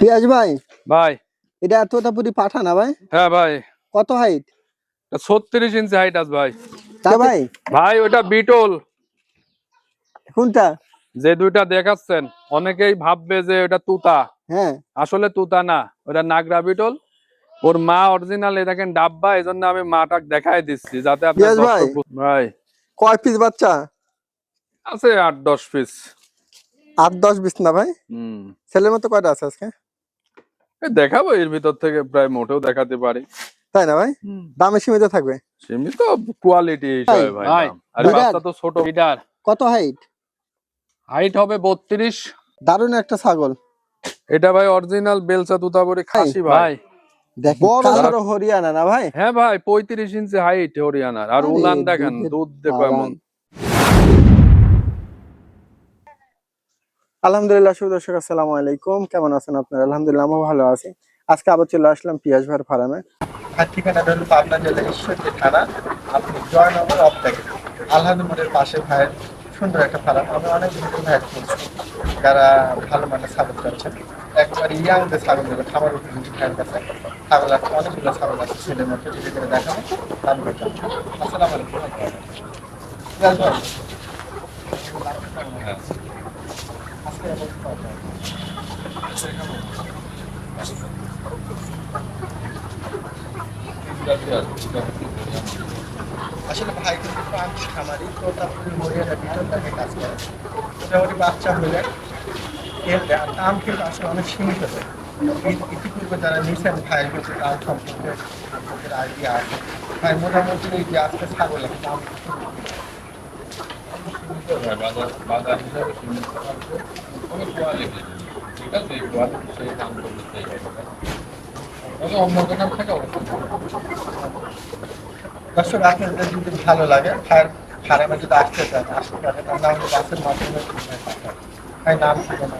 পিয়াজ ভাই? ভাই। এটা এতটা পুরি পাঠা না ভাই? হ্যাঁ ভাই। কত হাইট ছত্রিশ ইঞ্চি হাইট আছে ভাই। তা ভাই? ভাই ওটা বিটল। কোনটা? যে দুইটা দেখাচ্ছেন অনেকেই ভাববে যে ওটা তুতা। হ্যাঁ। আসলে তুতা না ওটা নাগরা বিটল। ওর মা অরিজিনাল এই দেখেন ডাব্বা এই জন্য আমি মাটাক দেখাই দিচ্ছি যাতে পিয়াজ ভাই। ভাই। কয় পিস বাচ্চা? আছে আট দশ পিস আট দশ বিশ না ভাই? হম। ছেলের মতো কয়টা আছে আজকে? দেখাবো এর ভিতর থেকে প্রায় মোটেও দেখাতে পারি। তাই না ভাই? দামে সীমিত থাকবে? সীমিত কোয়ালিটি হিসাবে ভাই। আর বাচ্চা তো ছোট। লিটার। কত হাইট হাইট হবে বত্রিশ। দারুণ একটা ছাগল। এটা ভাই অরিজিনাল বেলচা তুতাবরি খাসি ভাই। বড় হরিয়ানা না ভাই? হ্যাঁ ভাই পঁয়ত্রিশ ইঞ্চি হাইট হরিয়ানার। আর উলান দেখেন দুধ দেখো। এমন। আলহামদুলিল্লাহ শুভ দর্শক, আসসালামু আলাইকুম। কেমন আছেন আপনারা? আলহামদুলিল্লাহ আমি ভালো আছি। আজকে আবার চলে আসলাম পিয়াজ ভাইয়ের ফার্মে। আর ঠিকানাটা হলো পাবনা জেলা ঈশ্বরদী থানা, আপনি জয়নগর অফ দেখেন আলহাদুমের পাশে ভাইয়ের সুন্দর একটা ফার্ম। আমি অনেক ভিডিও ভাইয়ের করছি যারা ভালো মানের ছাগল চাচ্ছেন একবার ইয়াংদের ছাগল দেবে খাবার ভাইয়ের কাছে ছাগল আছে, অনেকগুলো ছাগল আছে ছেলের মধ্যে ধীরে ধীরে দেখাবো তারপরে আসসালামু আলাইকুম পিয়াজ ভাই। আজকে আমার কথা। আসলে ভাই, কিন্তু খামারি, তো তারপরে মরিয়াটা ভিতর তাকে কাজ করে। মোটামুটি বাচ্চা হলে আর দাম কিন্তু আসলে অনেক সীমিত। ইতিপূর্বে যারা নিছেন ভাইয়ের কাছে দাম সম্পর্কে সম্পর্কে আইডিয়া আছে। ভাই, মোটামুটি এই যে আজকে ছাগল আছে, দাম দর্শক আপনাদের যদি ভালো লাগে ভাইয়ের ফার্মে যদি আসতে চান আসতে পারেন তার নাম হলো বাসের মাধ্যমে ভাই নাম শুধু নাম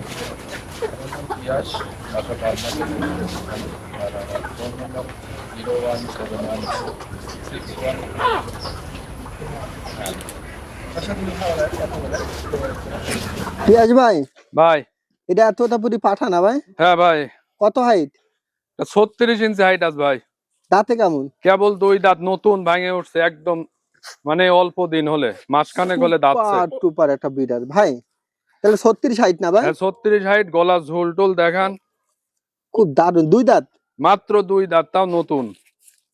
দর্শক যদি ভালো লাগে কথা বলে পিয়াজ ভাই? ভাই। এটা এতটা পুরি পাঠা না ভাই? হ্যাঁ ভাই। কত হাইট ছত্রিশ ইঞ্চি হাইট আছে ভাই। দাঁতে কেমন? কেবল দুই দাঁত নতুন ভাঙে উঠছে একদম মানে অল্প দিন হলে। হলে দাঁতছে সুপার টুপার একটা বিডার ভাই তাহলে ছত্রিশ হাইট না ভাই? হ্যাঁ, ছত্রিশ হাইট গলা ঝোল টোল দেখান। খুব দারুণ। দুই দাঁত? মাত্র দুই দাঁত তাও নতুন।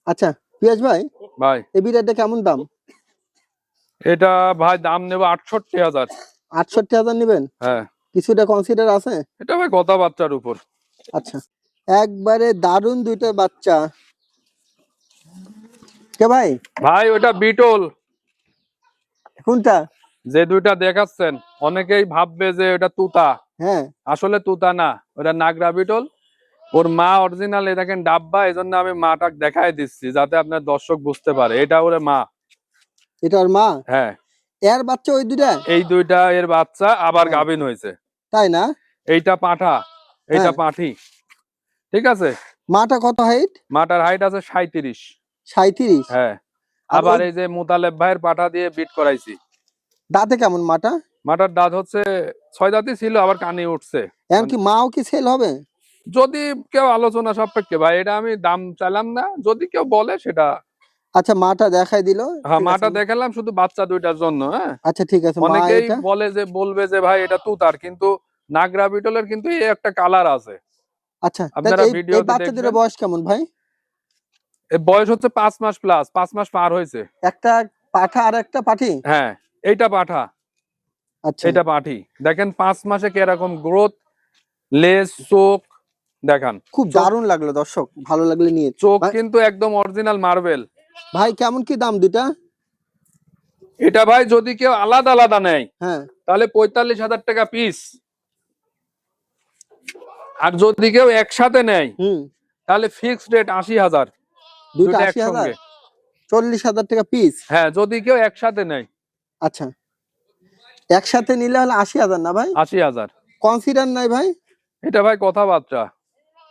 আচ্ছা পিয়াজ ভাই? ভাই। এই বিড়ারটা কেমন দাম? এটা ভাই দাম নেব আটষট্টি হাজার। আটষট্টি হাজার নেবেন? হ্যাঁ। কিছুটা কনসিডার আছে? এটা ভাই কথাবার্তার উপর। আচ্ছা। একবারে দারুণ দুইটা বাচ্চা। কে ভাই? ভাই ওটা বিটল। কোনটা? যে দুইটা দেখাচ্ছেন অনেকেই ভাববে যে ওটা তুতা। হ্যাঁ। আসলে তুতা না ওটা নাগরা বিটল। ওর মা অরিজিনাল দেখেন ডাব্বা এই জন্য আমি মাটাক দেখাই দিচ্ছি যাতে আপনার দর্শক বুঝতে পারে। এটা ওরে মা। এটা ওর মা? হ্যাঁ। এর বাচ্চা ওই দুইটা? এই দুইটা এর বাচ্চা আবার। গাভিন হয়েছে। তাই না? এইটা পাঠা এইটা হ্যাঁ। পাঠি। ঠিক আছে? মাটা কত হাইট মাটার হাইট আছে সাঁত্রিশ সাঁত্রিশ হ্যাঁ। আবার এই যে মুতালেব ভাইয়ের পাঠা দিয়ে বিট করাইছি। দাঁতে কেমন মাটা? মাটার দাঁত হচ্ছে ছয় দাঁতই ছিল আবার কানে উঠছে। এমনকি মাও কি সেল হবে? যদি কেউ আলোচনা সাপেক্ষে ভাই এটা আমি দাম চাইলাম না। যদি কেউ বলে সেটা আচ্ছা মাটা দেখাই দিল? হ্যাঁ মাটা। দেখালাম শুধু বাচ্চা দুইটার জন্য হ্যাঁ? আচ্ছা ঠিক আছে অনেকেই বলে যে বলবে যে ভাই এটা তুতার। কিন্তু নাগরা বিটলের কিন্তু এই একটা কালার আছে। আচ্ছা আপনারা এই- এই ভিডিওতে বাচ্চা দুটোর বয়স কেমন ভাই? বয়স হচ্ছে পাঁচ মাস প্লাস পাঁচ মাস পার হয়েছে। একটা পাঠা আর একটা পাঠি? হ্যাঁ এইটা পাঠা। আচ্ছা। এটা পাঠি। দেখেন পাঁচ মাসে কীরকম গ্রোথ লেজ চোখ দেখান। খুব দারুণ লাগল দর্শক ভালো লাগলে নিয়ে। চোখ কিন্তু একদম অরিজিনাল মার্বেল ভাই কেমন কি দাম দুটা এটা ভাই যদি কেউ আলাদা আলাদা নেয় হ্যাঁ। তাহলে পঁয়তাল্লিশ হাজার টাকা পিস আর যদি কেউ একসাথে নেয় তাহলে ফিক্সড রেট আশি হাজার। দুইটা আশি হাজার? চল্লিশ হাজার টাকা পিস হ্যাঁ যদি কেউ একসাথে নেয়। আচ্ছা। একসাথে নিলে হলে আশি হাজার না ভাই? আশি হাজার। কনসিডার নাই ভাই? এটা ভাই কথাবার্তা।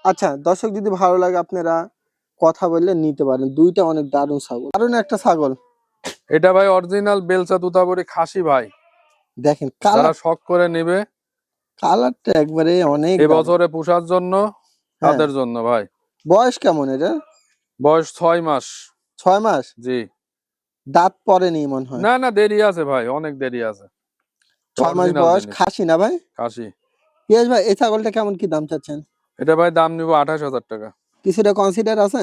আচ্ছা দর্শক যদি ভালো লাগে আপনারা কথা বললে নিতে পারেন। দুইটা অনেক দারুণ ছাগল। দারুণ একটা ছাগল। এটা ভাই অরিজিনাল বেলচা তুতাবরি খাসি ভাই। দেখেন কালার শখ করে নেবে কালারটা একবারে অনেক। এবছরে পুষার জন্য তাদের জন্য ভাই। বয়স কেমন এটা? বয়স ছয় মাস। ছয় মাস? জি। দাঁত পড়েনি মনে হয়। না না দেরি আছে ভাই অনেক দেরি আছে। ছয় মাস বয়স খাসি না ভাই? খাসি। পিয়াস ভাই এই ছাগলটা কেমন কি দাম চাচ্ছেন? এটা ভাই দাম নিব আঠাশ হাজার টাকা। কিছুটা কনসিডার আছে?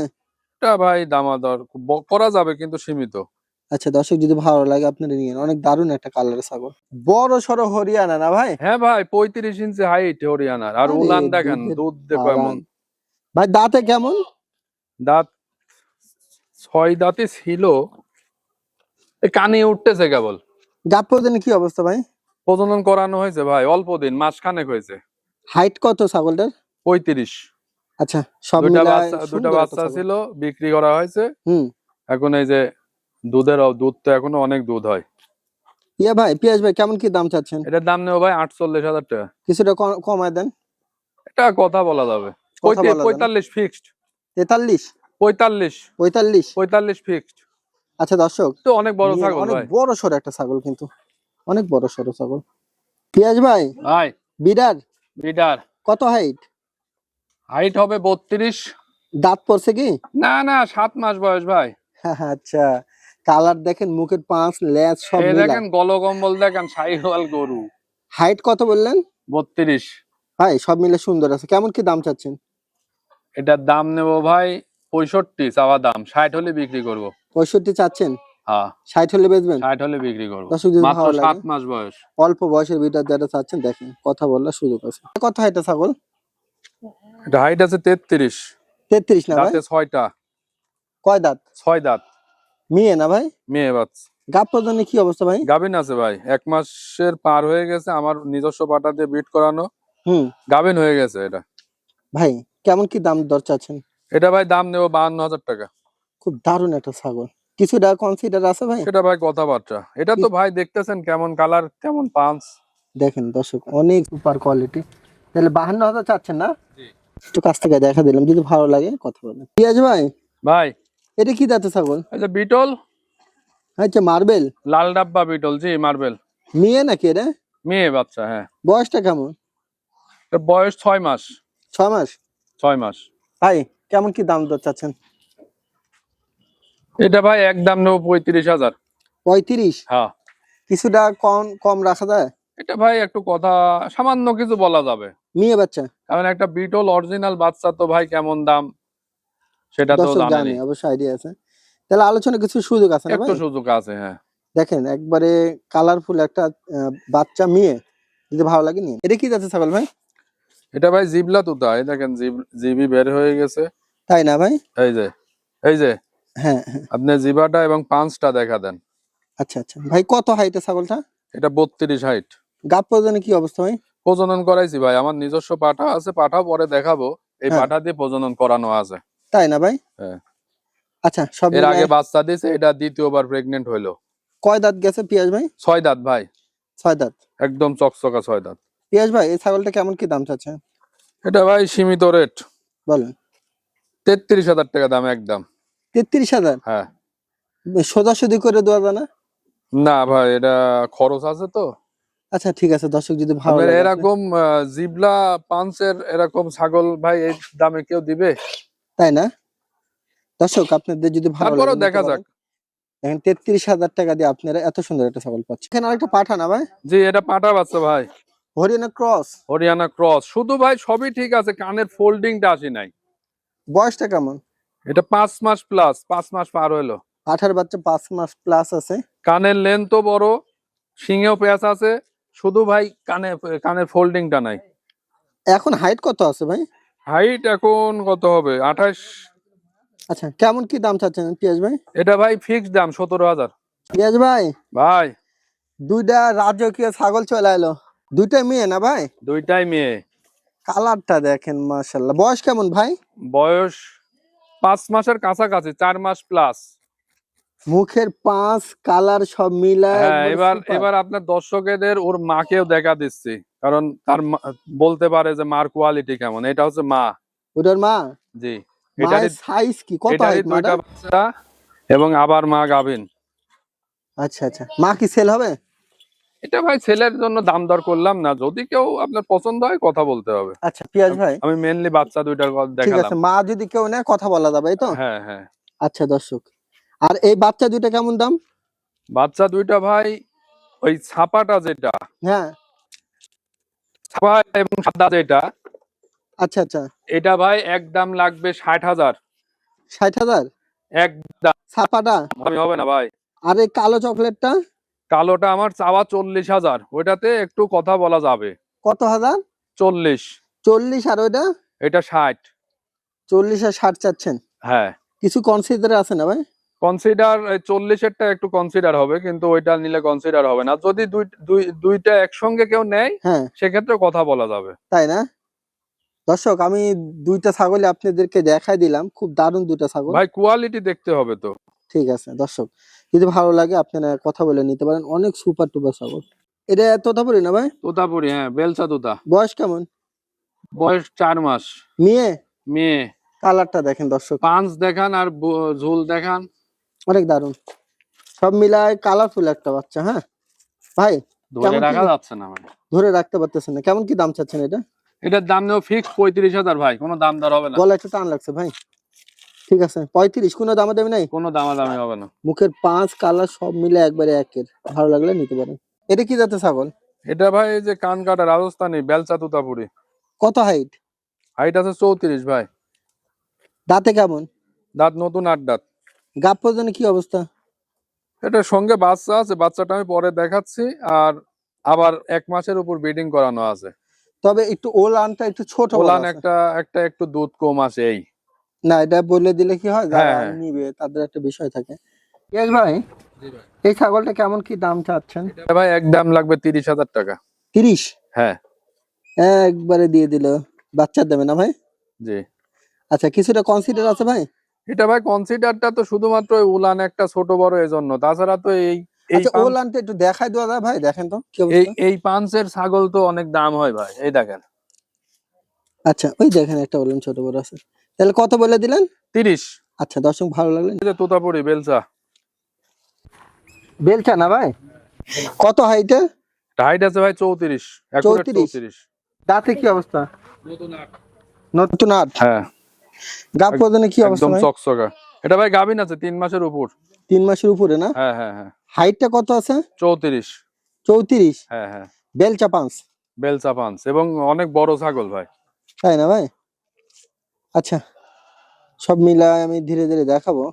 এটা ভাই দামাদর করা যাবে কিন্তু সীমিত। আচ্ছা দর্শক যদি ভালো লাগে আপনারা নিয়ে অনেক দারুণ একটা কালারের ছাগল। বড় সড়ো হরিয়ানা না ভাই? হ্যাঁ ভাই পঁয়ত্রিশ ইঞ্চি হাইট হরিয়ানার। আর উলান দেখেন দুধ দেখো এমন। ভাই দাঁতে কেমন? দাঁত ছয় দাঁতে ছিল। কানে উঠতেছে কেবল। গাপ প্রদানে কি অবস্থা ভাই? প্রজনন করানো হয়েছে ভাই অল্প দিন মাস খানেক হয়েছে। হাইট কত ছাগলটার? পঁয়ত্রিশ। আচ্ছা সব দুটা বাচ্চা দুটা বাচ্চা ছিল বিক্রি করা হয়েছে। হুম। এখন এই যে দুধের দুধ তো এখনও অনেক দুধ হয়। ইয়া ভাই পিয়াস ভাই কেমন কি দাম চাচ্ছেন? এটার দাম নেব ভাই আটচল্লিশ হাজার টাকা। কিছুটা কমায় দেন। এটা কথা বলা যাবে। পঁয়তাল্লিশ ফিক্সড তেতাল্লিশ? পঁয়তাল্লিশ। পঁয়তাল্লিশ? পঁয়তাল্লিশ ফিক্সড আচ্ছা দর্শক তো অনেক বড় ছাগল অনেক বড় সড়ো একটা ছাগল কিন্তু। অনেক বড় সড়ো ছাগল। পিয়াজ ভাই ভাই। বিডার বিডার। কত হাইট হাইট হবে বত্রিশ। দাঁত পড়ছে কি? না না সাত মাস বয়স ভাই। আচ্ছা। কালার দেখেন মুখের পাঁচ লেজ সব দেখেন গলকম্বল দেখেন সাইহল গরু। হাইট কত বললেন? বত্রিশ। ভাই সব মিলে সুন্দর আছে। কেমন কি দাম চাচ্ছেন? এটার দাম নেব ভাই পঁয়ষট্টি চাওয়া দাম। ষাট হলে বিক্রি করব। পঁয়ষট্টি চাচ্ছেন? হ্যাঁ। ষাট হলে বেচবেন? ষাট হলে বিক্রি করব। মাত্র সাত মাস বয়স। অল্প বয়সের বিটার যেটা চাচ্ছেন দেখেন কথা বলার সুযোগ আছে। কত হাইটা ছাগল? এটা হাইট আছে তেত্রিশ। তেত্রিশ না ভাই? দাঁতে ছয়টা। কয় দাঁত? ছয় দাঁত। মেয়ে না ভাই? মেয়ে বাচ্চা। প্রদানে কি অবস্থা ভাই? গাভিন আছে ভাই। এক মাসের পার হয়ে গেছে আমার নিজস্ব পাটা দিয়ে বিট করানো। হুম। গাভিন হয়ে গেছে এটা। ভাই কেমন কি দাম দর চাচ্ছেন? এটা ভাই দাম নেব বাহান্ন হাজার টাকা। খুব দারুণ একটা ছাগল। কিছুটা কনসিডার আছে ভাই? সেটা ভাই কথাবার্তা। এটা তো ভাই দেখতেছেন কেমন কালার কেমন পাঁচ দেখেন দর্শক অনেক সুপার কোয়ালিটি তাহলে বাহান্ন হাজার চাচ্ছেন না? একটু কাছ থেকে দেখা দিলাম যদি ভালো লাগে কথা বলেন। পিয়াজ ভাই ভাই। এটা কি দাঁতে ছাগল? আচ্ছা বিটল। আচ্ছা মার্বেল? লাল ডাব্বা বিটল জি মার্বেল। মেয়ে নাকি এটা? মেয়ে বাচ্চা হ্যাঁ। বয়সটা কেমন? বয়স ছয় মাস। ছয় মাস? ছয় মাস। ভাই কেমন কি দাম দর চাচ্ছেন? এটা ভাই এক দাম নেব পঁয়ত্রিশ হাজার। পঁয়ত্রিশ? হ্যাঁ। কিছুটা কম কম রাখা যায়? এটা ভাই একটু কথা সামান্য কিছু বলা যাবে। মেয়ে বাচ্চা? কারণ একটা বিটল অরিজিনাল বাচ্চা তো ভাই কেমন দাম? সেটা তো জানে অবশ্যই আইডিয়া আছে। তাহলে আলোচনা কিছু সুযোগ আছে না একটু সুযোগ আছে হ্যাঁ। দেখেন একবারে কালারফুল একটা বাচ্চা মেয়ে যদি ভালো লাগে নিয়ে। এটা কি যাচ্ছে ছাগল ভাই? এটা ভাই জিবলা তুতা এই দেখেন জিব- জিবি বের হয়ে গেছে। তাই না ভাই? এই যে এই যে। হ্যাঁ হ্যাঁ। আপনি জিবাটা এবং পাঁচটা দেখা দেন। আচ্ছা আচ্ছা। ভাই কত হাইটে ছাগলটা? এটা বত্রিশ হাইট গাপ প্রদানে কি অবস্থা ভাই? প্রজনন করাইছি ভাই আমার নিজস্ব পাঠা আছে পাঠাও পরে দেখাবো। এই হ্যাঁ। পাঠা দিয়ে প্রজনন করানো আছে। তাই না ভাই? হ্যাঁ। আচ্ছা সব এর আগে বাচ্চা দিছে এটা দ্বিতীয়বার প্রেগনেন্ট হইল। কয় দাঁত গেছে পিয়াজ ভাই? ছয় দাঁত ভাই। ছয় দাঁত। একদম চকচকা ছয় দাঁত। পিয়াজ ভাই এই ছাগলটা কেমন কি দাম চাচ্ছে? এটা ভাই সীমিত রেট বলেন। তেত্রিশ হাজার টাকা দাম একদম। তেত্রিশ হাজার? হ্যাঁ। সোজাসুজি করে দেওয়া যায় না? না ভাই এটা খরচ আছে তো। আচ্ছা ঠিক আছে দর্শক যদি ভালো লাগে এরকম জিবলা পাঁচের এরকম ছাগল ভাই এই দামে কেউ দিবে? তাই না? দর্শক আপনাদের যদি ভালো লাগে দেখা যাক। এখন তেত্রিশ হাজার টাকা দিয়ে আপনারা এত সুন্দর একটা ছাগল পাচ্ছেন। এখানে আরেকটা পাঠা না ভাই? জি এটা পাঠা বাচ্চা ভাই। হরিয়ানা ক্রস। হরিয়ানা ক্রস। শুধু ভাই সবই ঠিক আছে কানের ফোল্ডিংটা আসি নাই। বয়সটা কেমন? এটা পাঁচ মাস প্লাস পাঁচ মাস পার হইল আঠার বাচ্চা পাঁচ মাস প্লাস আছে। কানের লেন্থও বড় সিংহেও পেঁয়াজ আছে। শুধু ভাই কানে কানের ফোল্ডিংটা নাই। এখন হাইট কত আছে ভাই? হাইট এখন কত হবে? আঠাশ। আচ্ছা কেমন কি দাম চাচ্ছেন পিয়াজ ভাই? এটা ভাই ফিক্স দাম সতেরো হাজার। পিয়াজ ভাই? ভাই। দুইটা রাজকীয় ছাগল চলে এলো। দুইটাই মেয়ে না ভাই? দুইটাই মেয়ে। কালারটা দেখেন মাশাল্লাহ বয়স কেমন ভাই? বয়স পাঁচ মাসের কাছাকাছি চার মাস প্লাস মুখের পাঁচ কালার সব মিলায় হ্যাঁ এবার এবার আপনার দর্শকদের ওর মাকেও দেখা দিচ্ছি কারণ তার বলতে পারে যে মার কোয়ালিটি কেমন এটা হচ্ছে মা। ওটার মা? জি। মায়ের সাইজ কি? কত হাইট বাচ্চা এবং আবার মা গাভিন। আচ্ছা আচ্ছা। মা কি সেল হবে? এটা ভাই ছেলের জন্য দাম দর করলাম না যদি কেউ আপনার পছন্দ হয় কথা বলতে হবে। আচ্ছা পিয়াজ ভাই। আমি মেনলি বাচ্চা দুইটার কথা ঠিক আছে মা যদি কেউ নেয় কথা বলা যাবে তো? হ্যাঁ হ্যাঁ। আচ্ছা দর্শক। আর এই বাচ্চা দুইটা কেমন দাম? বাচ্চা দুইটা ভাই ওই ছাপাটা যেটা। হ্যাঁ। ছাপা এবং সাদা যেটা। আচ্ছা আচ্ছা। এটা ভাই একদম লাগবে ষাট হাজার। ষাট হাজার? একদম ছাপাটা? আমি হবে না ভাই। আর এই কালো চকলেটটা? কালোটা আমার চাওয়া চল্লিশ হাজার। ওইটাতে একটু কথা বলা যাবে। কত হাজার? চল্লিশ। চল্লিশ আর ওইটা? এটা ষাট। চল্লিশ আর ষাট চাচ্ছেন। হ্যাঁ। কিছু কনসিডার আছে না ভাই? কনসিডার চল্লিশেরটা একটু কনসিডার হবে কিন্তু ওইটা নিলে কনসিডার হবে না। যদি দুই দুই দুইটা একসঙ্গে কেউ নেয় হ্যাঁ। সেক্ষেত্রে কথা বলা যাবে। তাই না? দর্শক আমি দুইটা ছাগল আপনাদেরকে দেখাই দিলাম। খুব দারুণ দুইটা ছাগল। ভাই কোয়ালিটি দেখতে হবে তো। ঠিক আছে দর্শক। যদি ভালো লাগে আপনারা কথা বলে নিতে পারেন। অনেক সুপার টুপার ছাগল। এটা তোতাপুরি না ভাই? তোতাপুরি হ্যাঁ বেলসা তোতা। বয়স কেমন? বয়স চার মাস। মেয়ে? মেয়ে। কালারটা দেখেন দর্শক। পাঁচ দেখান আর ঝুল দেখান। অনেক দারুণ। সব মিলায় কালারফুল একটা বাচ্চা হ্যাঁ? ভাই ধরে রাখা যাচ্ছে না ভাই। ধরে রাখতে পারতেছেন না। কেমন কি দাম চাচ্ছেন এটা? এটার দাম নেব ফিক্স পঁয়ত্রিশ হাজার ভাই কোনো দাম দর হবে না। গলা একটু টান লাগছে ভাই। ঠিক আছে পঁয়ত্রিশ কোনো দামা দামি নাই? কোনো দামাদামি হবে না। মুখের পাঁচ কালার সব মিলে একবারে একের। ভালো লাগলে নিতে পারেন। এটা কি জাতের ছাগল? এটা ভাই এই যে কান কাটা রাজস্থানি বেলচা তুতাপুরি। কত হাইট হাইট আছে চৌত্রিশ ভাই। দাঁতে কেমন? দাঁত নতুন আট দাঁত। পর্যন্ত কি অবস্থা? এটার সঙ্গে বাচ্চা আছে বাচ্চাটা আমি পরে দেখাচ্ছি আর আবার এক মাসের উপর ব্রিডিং করানো আছে। তবে একটু ওলানটা একটু ছোট ওলান একটা একটা একটু দুধ কম আছে এই। না এটা বলে দিলে কি হয়? যারা হ্যাঁ। নিবে তাদের একটা বিষয় থাকে। ইয়াস ভাই এই ছাগলটা কেমন কি দাম চাচ্ছেন? ভাই এক দাম লাগবে তিরিশ হাজার টাকা। তিরিশ? হ্যাঁ। একবারে দিয়ে দিল। বাচ্চা দেবে না ভাই? জি। আচ্ছা কিছুটা কনসিডার আছে ভাই? এটা ভাই কনসিডারটা তো শুধুমাত্র উলান একটা ছোট বড় এজন্য। তাছাড়া তো এই আচ্ছা একটু দেখাই দেওয়া যায় ভাই দেখেন তো এই এই পাঁচের ছাগল তো অনেক দাম হয় ভাই এই দেখেন। আচ্ছা ওই দেখেন একটা ওলান ছোট বড় আছে। তাহলে কত বলে দিলেন? তিরিশ। আচ্ছা দর্শক ভালো লাগলে যে তোতাপুরি বেলচা। বেলচা না ভাই? কত হাইটে? হাইট আছে ভাই চৌত্রিশ চৌত্রিশ? চৌত্রিশ। দাঁতে কি অবস্থা? নতুন আট। হ্যাঁ। গাপ পর্যন্ত কি অবস্থা একদম চকচকা। এটা ভাই গাভিন আছে তিন মাসের উপর। তিন মাসের উপরে না? হ্যাঁ হ্যাঁ হ্যাঁ। হাইটটা কত আছে? চৌত্রিশ। চৌত্রিশ? হ্যাঁ হ্যাঁ। বেলচা পাঁচ। বেলচা পাঁচ এবং অনেক বড় ছাগল ভাই। তাই না ভাই? আচ্ছা সব মিলায় আমি ধীরে ধীরে দেখাবো।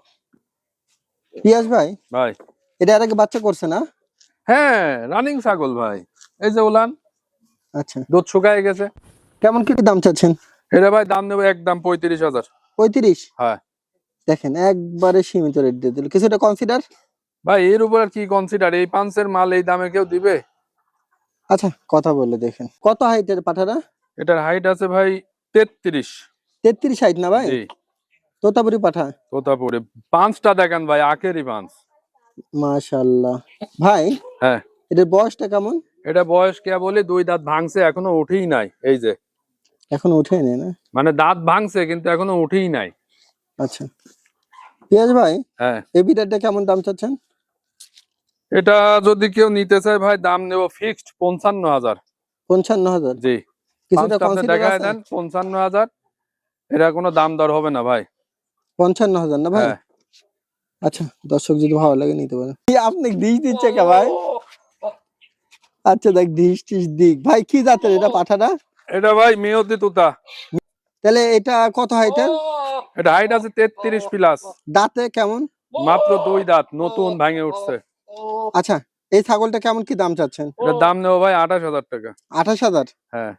পিয়াস ভাই? ভাই। এটা আর আগে বাচ্চা করছে না? হ্যাঁ রানিং ছাগল ভাই। এই যে উলান আচ্ছা। দুধ শুকায় গেছে। কেমন কি দাম চাচ্ছেন? এটা ভাই দাম নেবে একদম পঁয়ত্রিশ হাজার। পঁয়ত্রিশ? হ্যাঁ। দেখেন একবারে সীমিত রেট দিয়ে দিল। কিছুটা কনসিডার ভাই এর উপর আর কি কনসিডার এই পাঁচের মাল এই দামে কেউ দিবে? আচ্ছা কথা বলে দেখেন। কত হাইটের পাঠারা? এটার হাইট আছে ভাই তেত্রিশ। তেত্রিশ হাইট না ভাই? তোতাপুরি পাঠা। তোতাপুরি। পাঁচটা দেখেন ভাই আখেরই পাঁচ। মাশাল্লাহ ভাই হ্যাঁ। এটার বয়সটা কেমন? এটা বয়স কে বলে দুই দাঁত ভাঙছে এখনও উঠেই নাই এই যে। এখন উঠে নেই না? মানে দাঁত ভাঙছে কিন্তু এখনও উঠেই নাই। আচ্ছা। পিয়াজ ভাই হ্যাঁ। এই বিটারটা কেমন দাম চাচ্ছেন? এটা যদি কেউ নিতে চায় ভাই দাম নেব ফিক্সড পঞ্চান্ন হাজার। পঞ্চান্ন হাজার? জি। কিছুটা দেখায় দেন পঞ্চান্ন হাজার। এটা কোনো দাম দর হবে না ভাই। পঞ্চান্ন হাজার না ভাই? হ্যাঁ। আচ্ছা দর্শক যদি ভালো লাগে নিতে পারেন। কি আপনি ডিশ দিচ্ছে কে ভাই? আচ্ছা দেখ ডিশ টিশ দিক। ভাই কি জাতের এটা পাঠাটা? এটা ভাই মেয়তি তুতা। তাহলে এটা কত হাইটের এটা হাইট আছে তেত্রিশ প্লাস দাঁতে কেমন? মাত্র দুই দাঁত নতুন ভাঙে উঠছে। আচ্ছা এই ছাগলটা কেমন কি দাম চাচ্ছেন? এটার দাম নেব ভাই আঠাশ হাজার টাকা। আঠাশ হাজার? হ্যাঁ।